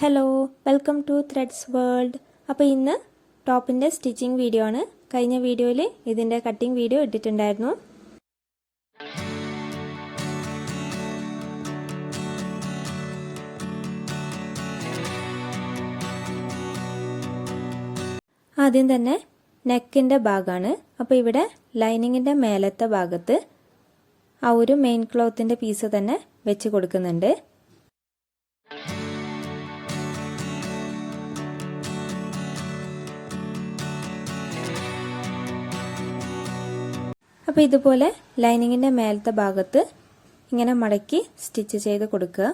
Hello welcome to threads world അപ്പോൾ ഇന്ന് ടോപ്പിന്റെ സ്റ്റിച്ചിങ് വീഡിയോ ആണ്. കഴിഞ്ഞ വീഡിയോയിൽ ഇതിന്റെ കട്ടിംഗ് വീഡിയോ ഇട്ടിട്ടുണ്ടായിരുന്നു. ആദ്യം തന്നെ നെക്കിന്റെ ഭാഗമാണ് അപ്പോൾ ഇവിടെ ലൈനിങ്ങിന്റെ മേലത്തെ ഭാഗത്ത് ആ ഒരു മെയിൻ ക്ലോത്തിന്റെ പീസ് തന്നെ വെച്ച് കൊടുക്കുന്നുണ്ട്. അപ്പോൾ ഇതുപോലെ ലൈനിങ്ങിന്റെ മേലത്തെ ഭാഗത്ത് ഇങ്ങനെ മടക്കി സ്റ്റിച്ച് ചെയ്ത് കൊടുക്കുക.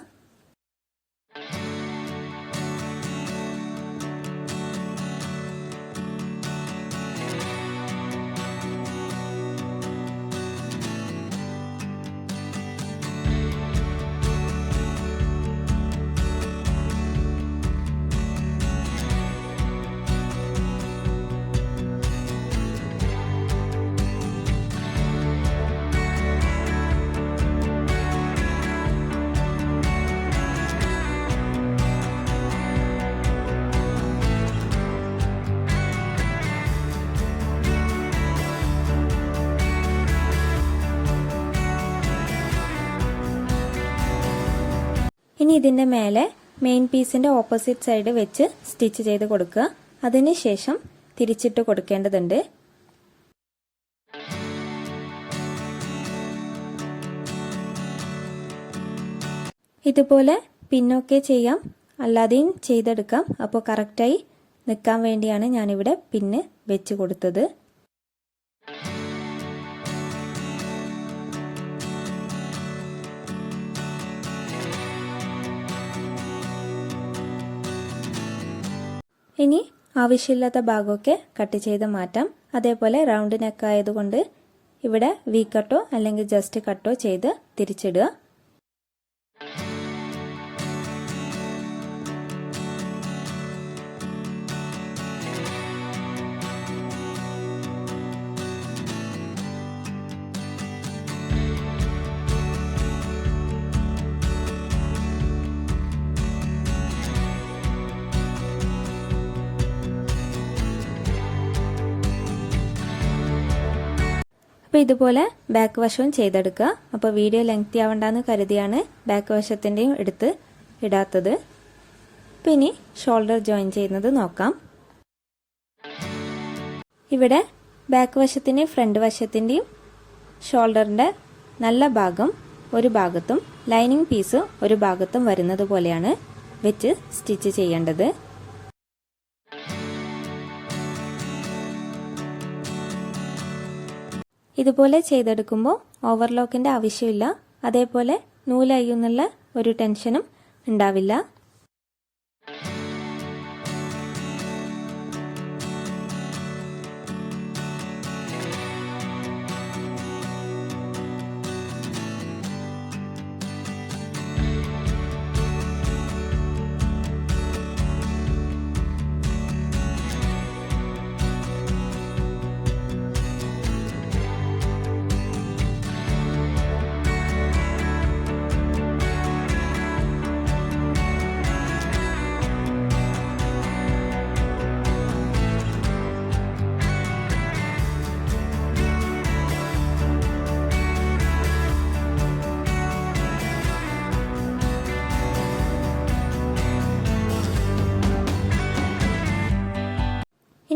ഇനി ഇതിന്റെ മേലെ മെയിൻ പീസിന്റെ ഓപ്പോസിറ്റ് സൈഡ് വെച്ച് സ്റ്റിച്ച് ചെയ്ത് കൊടുക്കുക. അതിനുശേഷം തിരിച്ചിട്ട് കൊടുക്കേണ്ടതുണ്ട്. ഇതുപോലെ പിന്നൊക്കെ ചെയ്യാം. അല്ലാതെയും ചെയ്തെടുക്കാം. അപ്പോൾ കറക്റ്റായി നിൽക്കാൻ വേണ്ടിയാണ് ഞാനിവിടെ പിന്ന് വെച്ച് കൊടുത്തത്. ഇനി ആവശ്യമില്ലാത്ത ഭാഗമൊക്കെ കട്ട് ചെയ്ത് മാറ്റാം. അതേപോലെ റൗണ്ട് നെക്ക് ആയതുകൊണ്ട് ഇവിടെ വി കട്ടോ അല്ലെങ്കിൽ ജസ്റ്റ് കട്ടോ ചെയ്ത് തിരിച്ചിടുക. അപ്പോൾ ഇതുപോലെ ബാക്ക് വശവും ചെയ്തെടുക്കുക. അപ്പോൾ വീഡിയോ ലെങ്തി ആവണ്ടെന്ന് കരുതിയാണ് ബാക്ക് വശത്തിന്റെയും എടുത്ത് ഇടാത്തത്. അപ്പോൾ ഇനി ഷോൾഡർ ജോയിൻ ചെയ്യുന്നത് നോക്കാം. ഇവിടെ ബാക്ക് വശത്തിന്റെയും ഫ്രണ്ട് വശത്തിന്റെയും ഷോൾഡറിന്റെ നല്ല ഭാഗം ഒരു ഭാഗത്തും ലൈനിങ് പീസ് ഒരു ഭാഗത്തും വരുന്നത് പോലെയാണ് വെച്ച് സ്റ്റിച്ച് ചെയ്യേണ്ടത്. ഇതുപോലെ ചെയ്തെടുക്കുമ്പോൾ ഓവർലോക്കിന്റെ ആവശ്യമില്ല. അതേപോലെ നൂലയ്യുന്നുള്ള ഒരു ടെൻഷനും ഉണ്ടാവില്ല.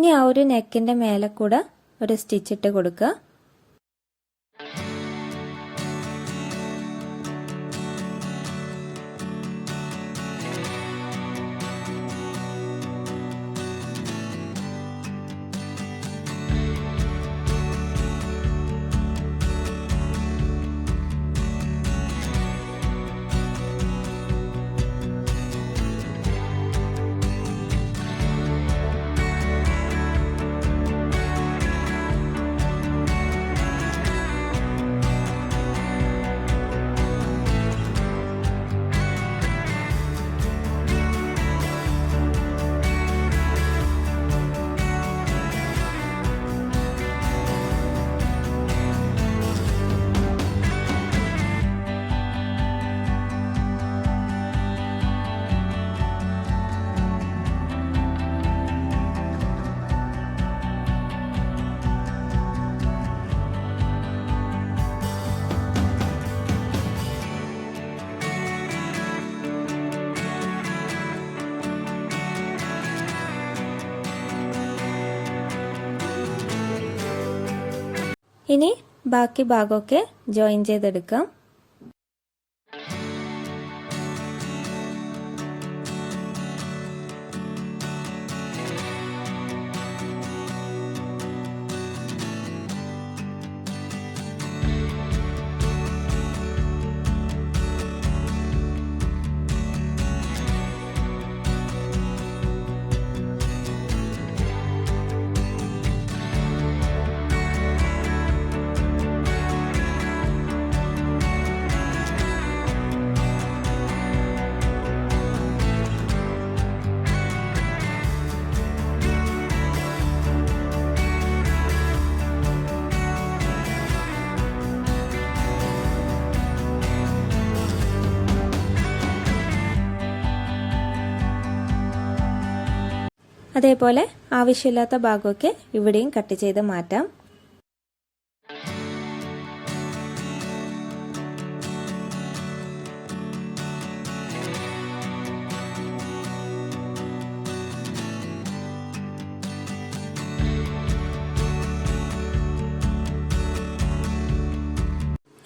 ഇനി ആ ഒരു നെക്കിന്റെ മേലെ കൂടെ ഒരു സ്റ്റിച്ചിട്ട് കൊടുക്കുക. ഇനി ബാക്കി ഭാഗമൊക്കെ ജോയിൻ ചെയ്തെടുക്കാം. അതേപോലെ ആവശ്യമില്ലാത്ത ഭാഗമൊക്കെ ഇവിടെയും കട്ട് ചെയ്ത് മാറ്റാം.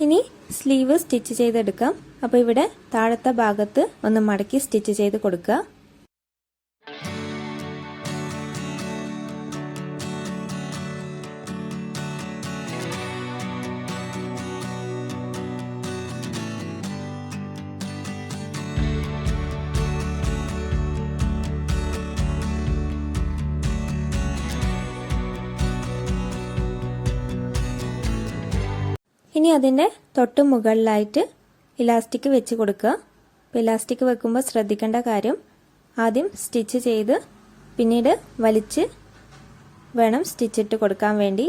ഇനി സ്ലീവ് സ്റ്റിച്ച് ചെയ്തെടുക്കാം. അപ്പോൾ ഇവിടെ താഴത്തെ ഭാഗത്ത് ഒന്ന് മടക്കി സ്റ്റിച്ച് ചെയ്ത് കൊടുക്കുക. ഇനി അതിന്റെ തൊട്ട് മുകളിലായിട്ട് ഇലാസ്റ്റിക് വെച്ച് കൊടുക്കുക. അപ്പോൾ ഇലാസ്റ്റിക് വെക്കുമ്പോൾ ശ്രദ്ധിക്കേണ്ട കാര്യം ആദ്യം സ്റ്റിച്ച് ചെയ്ത് പിന്നീട് വലിച്ച് വേണം സ്റ്റിച്ചിട്ട് കൊടുക്കാൻ വേണ്ടി.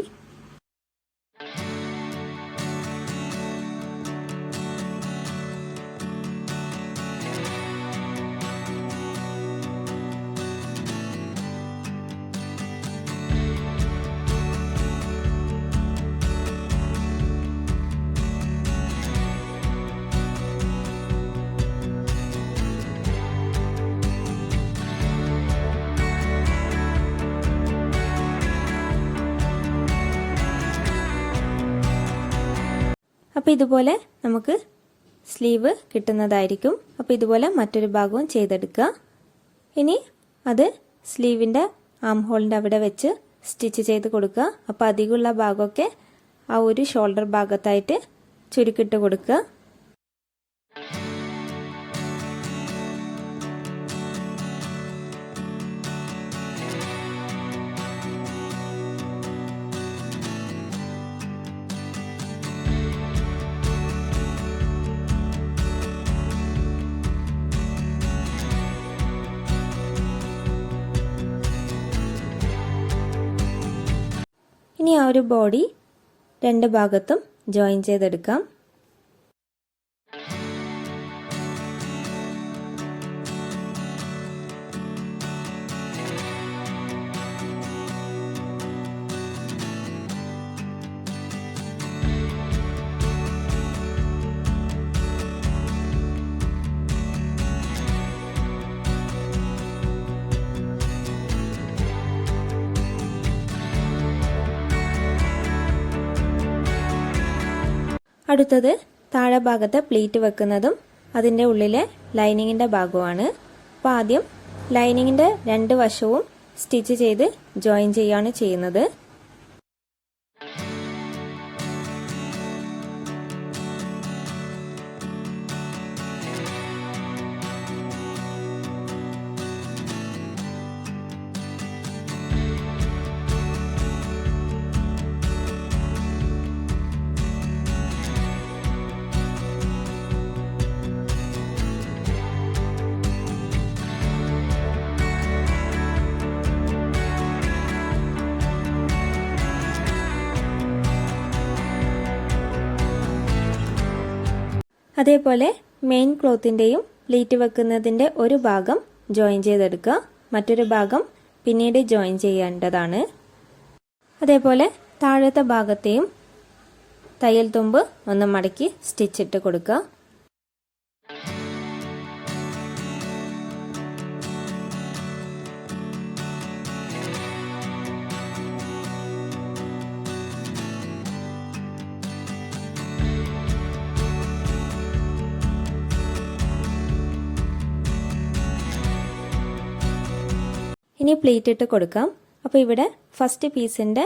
അപ്പോൾ ഇതുപോലെ നമുക്ക് സ്ലീവ് കിട്ടുന്നതായിരിക്കും. അപ്പോൾ ഇതുപോലെ മറ്റൊരു ഭാഗവും ചെയ്തെടുക്കുക. ഇനി അത് സ്ലീവിന്റെ ആം ഹോളിന്റെ അവിടെ വെച്ച് സ്റ്റിച്ച് ചെയ്ത് കൊടുക്കുക. അപ്പോൾ അധികമുള്ള ഭാഗമൊക്കെ ആ ഒരു ഷോൾഡർ ഭാഗത്തായിട്ട് ചുരുക്കിട്ട് കൊടുക്കുക. ഒരു ബോഡി രണ്ട് ഭാഗത്തും ജോയിൻ ചെയ്തെടുക്കാം. അടുത്തത് താഴെ ഭാഗത്തെ പ്ലേറ്റ് വെക്കുന്നതും അതിന്റെ ഉള്ളിലെ ലൈനിങ്ങിന്റെ ഭാഗമാണ് അപ്പോൾ ആദ്യം ലൈനിങ്ങിന്റെ രണ്ട് വശവും സ്റ്റിച്ച് ചെയ്ത് ജോയിൻ ചെയ്യുകയാണ് ചെയ്യുന്നത്. അതേപോലെ മെയിൻ ക്ലോത്തിന്റെയും പ്ലീറ്റ് വെക്കുന്നതിന്റെ ഒരു ഭാഗം ജോയിൻ ചെയ്തെടുക്കുക. മറ്റൊരു ഭാഗം പിന്നീട് ജോയിൻ ചെയ്യേണ്ടതാണ്. അതേപോലെ താഴത്തെ ഭാഗത്തെയും തയ്യൽ തുമ്പ് ഒന്ന് മടക്കി സ്റ്റിച്ചിട്ട് കൊടുക്കുക. ഇനി പ്ലേറ്റ് ഇട്ട് കൊടുക്കാം. അപ്പോൾ ഇവിടെ ഫസ്റ്റ് പീസിന്റെ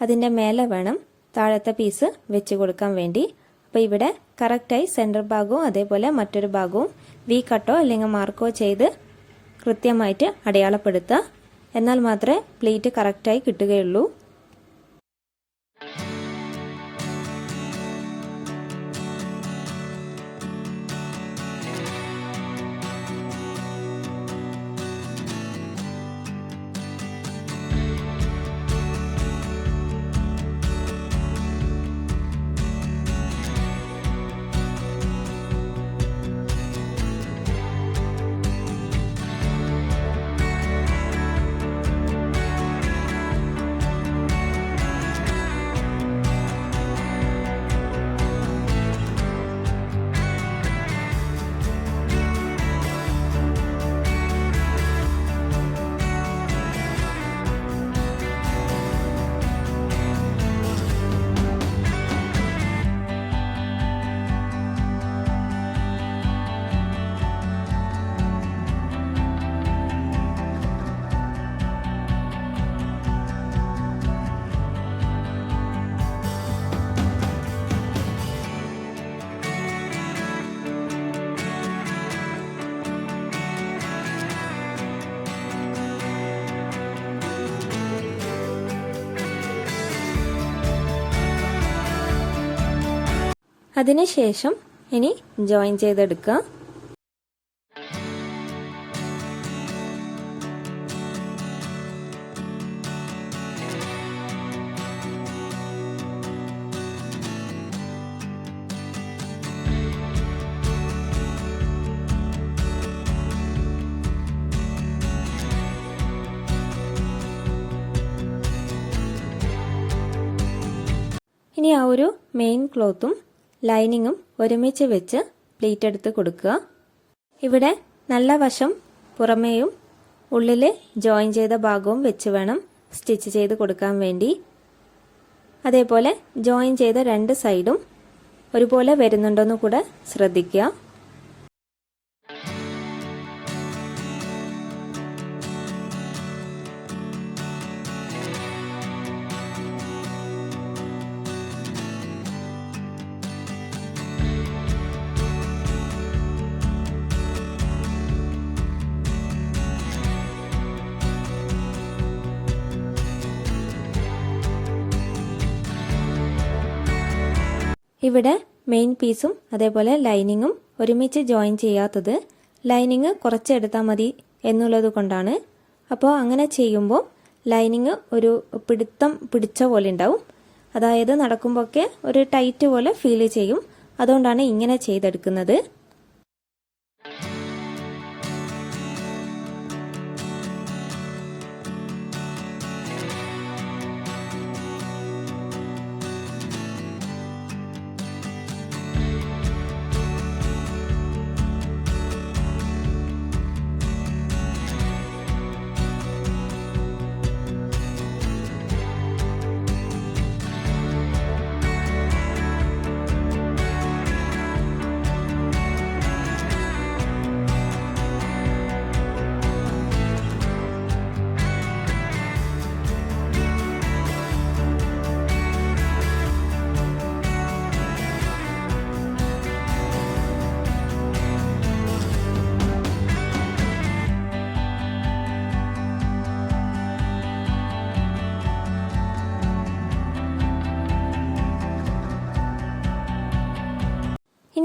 അതിന്റെ മേലെ വേണം താഴത്തെ പീസ് വെച്ച് കൊടുക്കാൻ വേണ്ടി. അപ്പോൾ ഇവിടെ കറക്റ്റായി സെന്റർ ഭാഗവും അതേപോലെ മറ്റൊരു ഭാഗവും വി കട്ടോ അല്ലെങ്കിൽ മാർക്കോ ചെയ്ത് കൃത്യമായിട്ട് അടയാളപ്പെടുത്തുക. എന്നാൽ മാത്രമേ പ്ലേറ്റ് കറക്റ്റായി കിട്ടുകയുള്ളൂ. അതിനുശേഷം ഇനി ജോയിൻ ചെയ്തെടുക്കുക. ഇനി ആ ഒരു മെയിൻ ക്ലോത്തും ലൈനിങ്ങും ഒരുമിച്ച് വെച്ച് പ്ലീറ്റ് എടുത്ത് കൊടുക്കുക. ഇവിടെ നല്ല വശം പുറമേയും ഉള്ളിൽ ജോയിൻ ചെയ്ത ഭാഗവും വെച്ച് വേണം സ്റ്റിച്ച് ചെയ്ത് കൊടുക്കാൻ വേണ്ടി. അതേപോലെ ജോയിൻ ചെയ്ത രണ്ട് സൈഡും ഒരുപോലെ വരുന്നുണ്ടോയെന്ന് കൂടെ ശ്രദ്ധിക്കുക. ഇവിടെ മെയിൻ പീസും അതേപോലെ ലൈനിങ്ങും ഒരുമിച്ച് ജോയിൻ ചെയ്യാത്തത് ലൈനിങ് കുറച്ചെടുത്താൽ മതി എന്നുള്ളത് കൊണ്ടാണ്. അപ്പോൾ അങ്ങനെ ചെയ്യുമ്പോൾ ലൈനിങ് ഒരു പിടുത്തം പിടിച്ച പോലെ ഉണ്ടാവും. അതായത് നടക്കുമ്പോഴൊക്കെ ഒരു ടൈറ്റ് പോലെ ഫീൽ ചെയ്യും. അതുകൊണ്ടാണ് ഇങ്ങനെ ചെയ്തെടുക്കുന്നത്.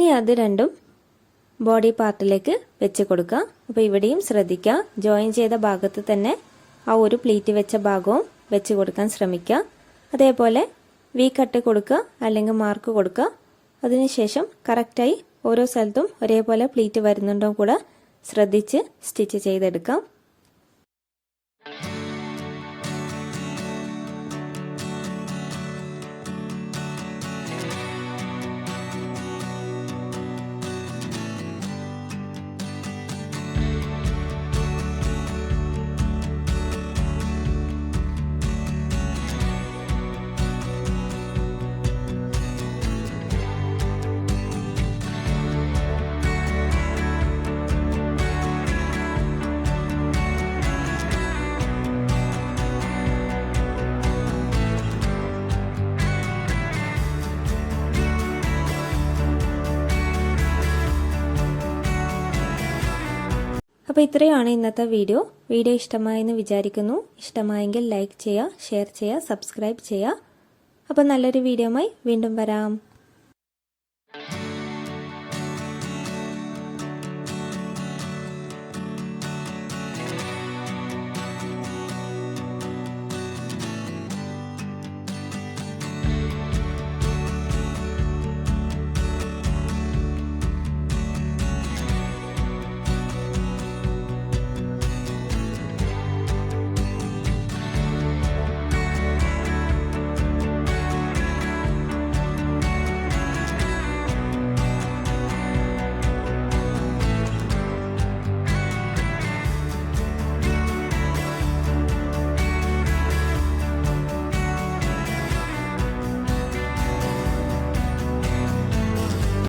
ഇനി അത് രണ്ടും ബോഡി പാർട്ടിലേക്ക് വെച്ച് കൊടുക്കുക. അപ്പോൾ ഇവിടെയും ശ്രദ്ധിക്കുക. ജോയിൻ ചെയ്ത ഭാഗത്ത് തന്നെ ആ ഒരു പ്ലീറ്റ് വെച്ച ഭാഗവും വെച്ച് കൊടുക്കാൻ ശ്രമിക്കുക. അതേപോലെ വി കട്ട് കൊടുക്കുക അല്ലെങ്കിൽ മാർക്ക് കൊടുക്കുക. അതിനുശേഷം കറക്റ്റായി ഓരോ സ്ഥലത്തും ഒരേപോലെ പ്ലീറ്റ് വരുന്നുണ്ടോ കൂടെ ശ്രദ്ധിച്ച് സ്റ്റിച്ച് ചെയ്തെടുക്കാം. അപ്പോൾ ഇത്രയാണ് ഇന്നത്തെ വീഡിയോ. വീഡിയോ ഇഷ്ടമായെന്ന് വിചാരിക്കുന്നു. ഇഷ്ടമായെങ്കിൽ ലൈക്ക് ചെയ്യുക ഷെയർ ചെയ്യുക സബ്സ്ക്രൈബ് ചെയ്യുക. അപ്പോൾ നല്ലൊരു വീഡിയോയുമായി വീണ്ടും വരാം.